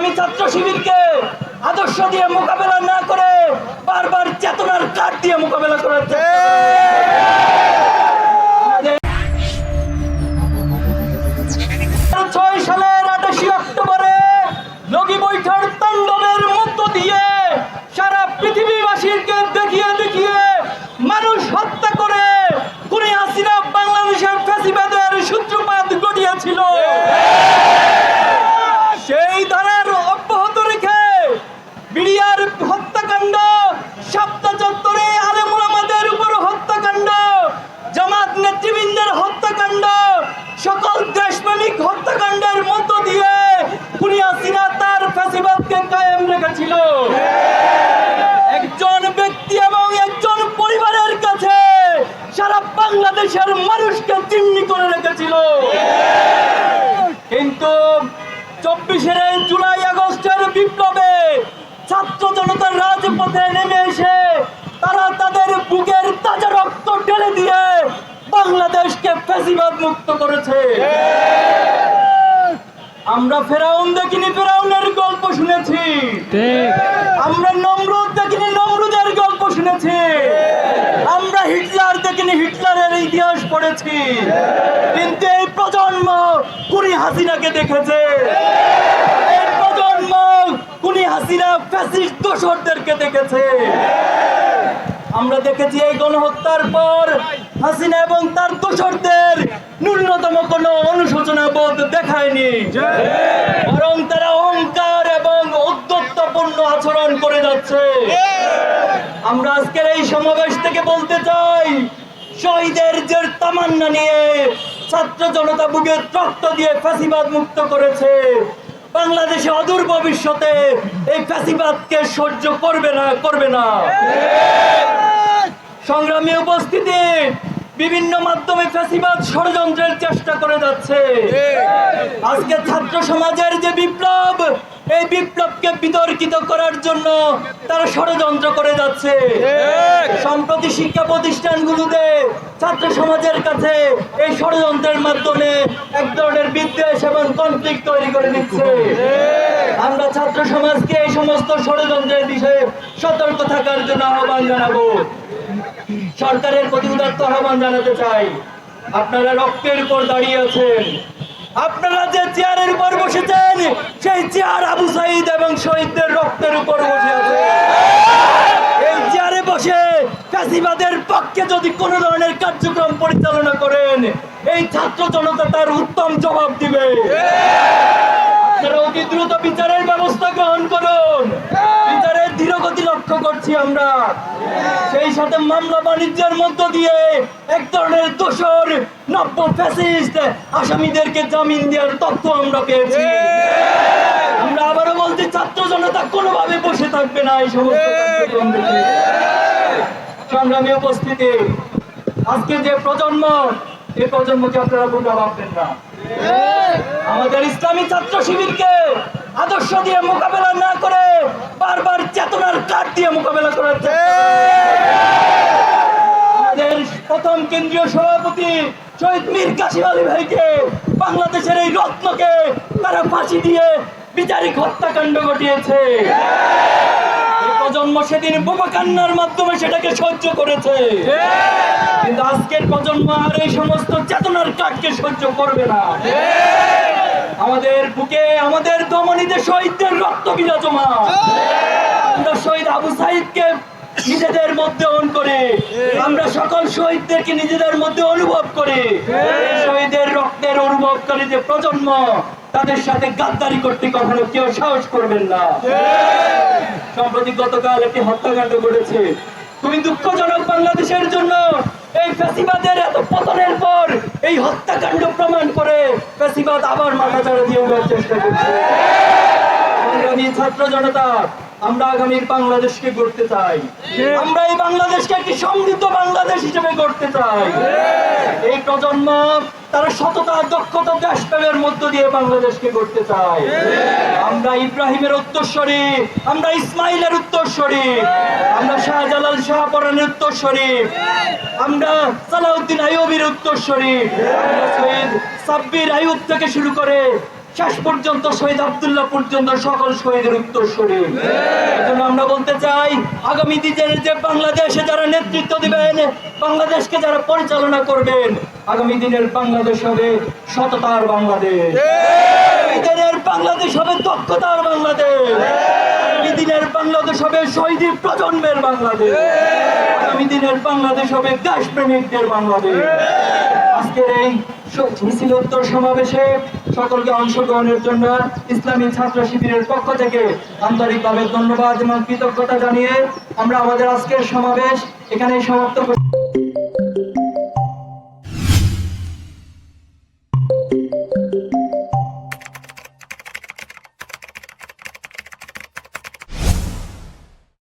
ইসলামী ছাত্র শিবিরকে আদর্শ দিয়ে মোকাবেলা না করে বারবার চেতনার কাঠ দিয়ে মোকাবেলা করার চেষ্টা করে। ছয় সালের আঠাশি অক্টোবরে লগি বৈঠার তাণ্ডবের মধ্য দিয়ে সারা পৃথিবীবাসীকে দেখিয়ে দেখিয়ে মানুষ হত্যা করে হাসিনা বাংলাদেশের ফ্যাসিবাদের সূত্রপাত ঘটিয়েছিল সেই ধারার অব্যাহত রেখে বিডিআর হত্যাকাণ্ড সপ্তাহ চত্বরে আলেমুল আমাদের উপর হত্যাকাণ্ড, জামাত নেতৃবৃন্দের হত্যাকাণ্ড, সকল দেশপ্রেমিক হত্যাকাণ্ডের মধ্য দিয়ে কুনিয়া সিনা তার ফ্যাসিবাদকে কায়েম রেখেছিল। একজন ব্যক্তি এবং একজন পরিবারের কাছে সারা বাংলাদেশের মানুষকে চিহ্নি করে রেখেছিল। ছাত্র জনতার রাজপথে নেমে এসে তারা তাদের বুকের তাজা রক্ত ঢেলে দিয়ে বাংলাদেশকে ফেসিবাদ মুক্ত করেছে। আমরা ফেরাউন দেখিনি ফেরাউনের গল্প শুনেছি। আমরা নমরুদ দেখিনি নমরুদের গল্প শুনেছি। আমরা হিটলার দেখিনি হিটলারের ইতিহাস পড়েছি। কিন্তু এই প্রজন্ম কুনি হাসিনাকে দেখেছে। প্রজন্ম কুনি হাসিনা ফ্যাসিস্ট দোসরদেরকে দেখেছে। আমরা দেখেছি এই গণহত্যার পর হাসিনা এবং তার দোসরদের ন্যূনতম কোনো অনুশোচনা বোধ দেখায়নি। বরং তারা অহংকার এবং উদ্যত্তপূর্ণ আচরণ করে যাচ্ছে। আমরা আজকের এই সমাবেশ থেকে বলতে চাই, শহীদের যে তামান্না নিয়ে ছাত্র জনতা বুকে রক্ত দিয়ে ফাঁসিবাদ মুক্ত করেছে। বাংলাদেশে অদূর ভবিষ্যতে এই ফ্যাসিবাদকে সহ্য করবে না করবে না। সংগ্রামী উপস্থিতি বিভিন্ন মাধ্যমে ফ্যাসিবাদ ষড়যন্ত্রের চেষ্টা করে যাচ্ছে। আজকে ছাত্র সমাজের যে বিপ্লব এই বিপ্লবকে বিতর্কিত করার জন্য তারা ষড়যন্ত্র করে যাচ্ছে। সম্প্রতি শিক্ষা প্রতিষ্ঠানগুলোতে ছাত্র সমাজের কাছে এই ষড়যন্ত্রের মাধ্যমে এক ধরনের বিদ্বেষ এবং কনফ্লিক্ট তৈরি করে দিচ্ছে। আমরা ছাত্র সমাজকে এই সমস্ত ষড়যন্ত্রের বিষয়ে সতর্ক থাকার জন্য আহ্বান জানাব। সরকারের প্রতি উদাত্ত আহ্বান জানাতে চাই। আপনারা রক্তের উপর দাঁড়িয়ে আছেন। আপনারা যে চেয়ারের উপর সেই চেয়ার আবু সাইদ এবং শহীদদের রক্তের উপর বসে আছে। এই চেয়ারে বসে ফ্যাসিবাদের পক্ষে যদি কোনো ধরনের কার্যক্রম পরিচালনা করেন, এই ছাত্র জনতা তার উত্তম জবাব দিবে। অতি দ্রুত বিচারের ব্যবস্থা গ্রহণ করুন। বিচারের ধীরগতি লক্ষ্য করছি আমরা। সাথে মামলা বাণিজ্যের মধ্য দিয়ে এক ধরনের দোষর নব্য ফ্যাসিস্ট আসামিদেরকে জামিন দেওয়ার তথ্য আমরা পেয়েছি। আমরা আবারও বলছি, ছাত্র জনতা কোনোভাবে বসে থাকবে না এই সমস্ত সংগ্রামী উপস্থিতি, আজকে যে প্রজন্ম, এই প্রজন্মকে আপনারা বোকা ভাববেন না। আমাদের ইসলামী ছাত্র শিবিরকে আদর্শ দিয়ে মোকাবেলা না করে বারবার চেতনার কাঠ দিয়ে মোকাবেলা করার চেষ্টা করে। আমাদের প্রথম কেন্দ্রীয় সভাপতি শহীদ মীর কাশিম আলী ভাইকে বাংলাদেশের এই রত্নকে তারা ফাঁসি দিয়ে বিচারিক হত্যাকাণ্ড ঘটিয়েছে। প্রজন্ম সেদিন বোমা কান্নার মাধ্যমে সেটাকে সহ্য করেছে। কিন্তু আজকের প্রজন্ম আর এই সমস্ত চেতনার কাঠকে সহ্য করবে না। আমাদের বুকে আমাদের দমনীতে শহীদদের রক্ত বিরাজমান। আমরা শহীদ আবু সাইদকে নিজেদের মধ্যে অন করে, আমরা সকল শহীদদেরকে নিজেদের মধ্যে অনুভব করে, শহীদের রক্তের অনুভবকারী যে প্রজন্ম, তাদের সাথে গাদ্দারি করতে কখনো কেউ সাহস করবেন না। সম্প্রতি গতকাল একটি হত্যাকাণ্ড ঘটেছে। খুবই দুঃখজনক বাংলাদেশের জন্য এই ফ্যাসিবাদের এত পতনের পর এই হত্যাকাণ্ড প্রমাণ করে পেশিবাদ আবার মাথা চাড়া দিয়ে চেষ্টা করছে। ছাত্র জনতা আমরা আগামীর বাংলাদেশকে গড়তে চাই। আমরা এই বাংলাদেশকে একটি সমৃদ্ধ বাংলাদেশ হিসেবে গড়তে চাই। এই প্রজন্ম তারা সততা দক্ষতা দেশপ্রেমের মধ্য দিয়ে বাংলাদেশকে গড়তে চায়। আমরা ইব্রাহিমের উত্তরস্বরী আমরা ইসমাইলের উত্তরস্বরী আমরা শাহজালাল শাহপরানের উত্তরস্বরী আমরা সালাউদ্দিন আইয়ুবের উত্তরস্বরী আমরা সৈয়দ সাব্বির আইয়ুব থেকে শুরু করে শেষ পর্যন্ত শহীদ আবদুল্লাহ পর্যন্ত সকল শহীদের উত্তরসূরি এজন্য আমরা বলতে চাই, আগামী দিনের যে বাংলাদেশে যারা নেতৃত্ব দিবেন, বাংলাদেশকে যারা পরিচালনা করবেন, আগামী দিনের বাংলাদেশ হবে সততার বাংলাদেশ। দিনের বাংলাদেশ হবে দক্ষতার বাংলাদেশ। আগামী দিনের বাংলাদেশ হবে শহীদ প্রজন্মের বাংলাদেশ। আগামী দিনের বাংলাদেশ হবে দেশপ্রেমিকদের বাংলাদেশ। আজকের এই মিছিল উত্তর সমাবেশে সকলকে অংশগ্রহণের জন্য ইসলামী ছাত্র শিবিরের পক্ষ থেকে আন্তরিকভাবে ধন্যবাদ এবং কৃতজ্ঞতা জানিয়ে আমরা আমাদের আজকের সমাবেশ এখানেই সমাপ্ত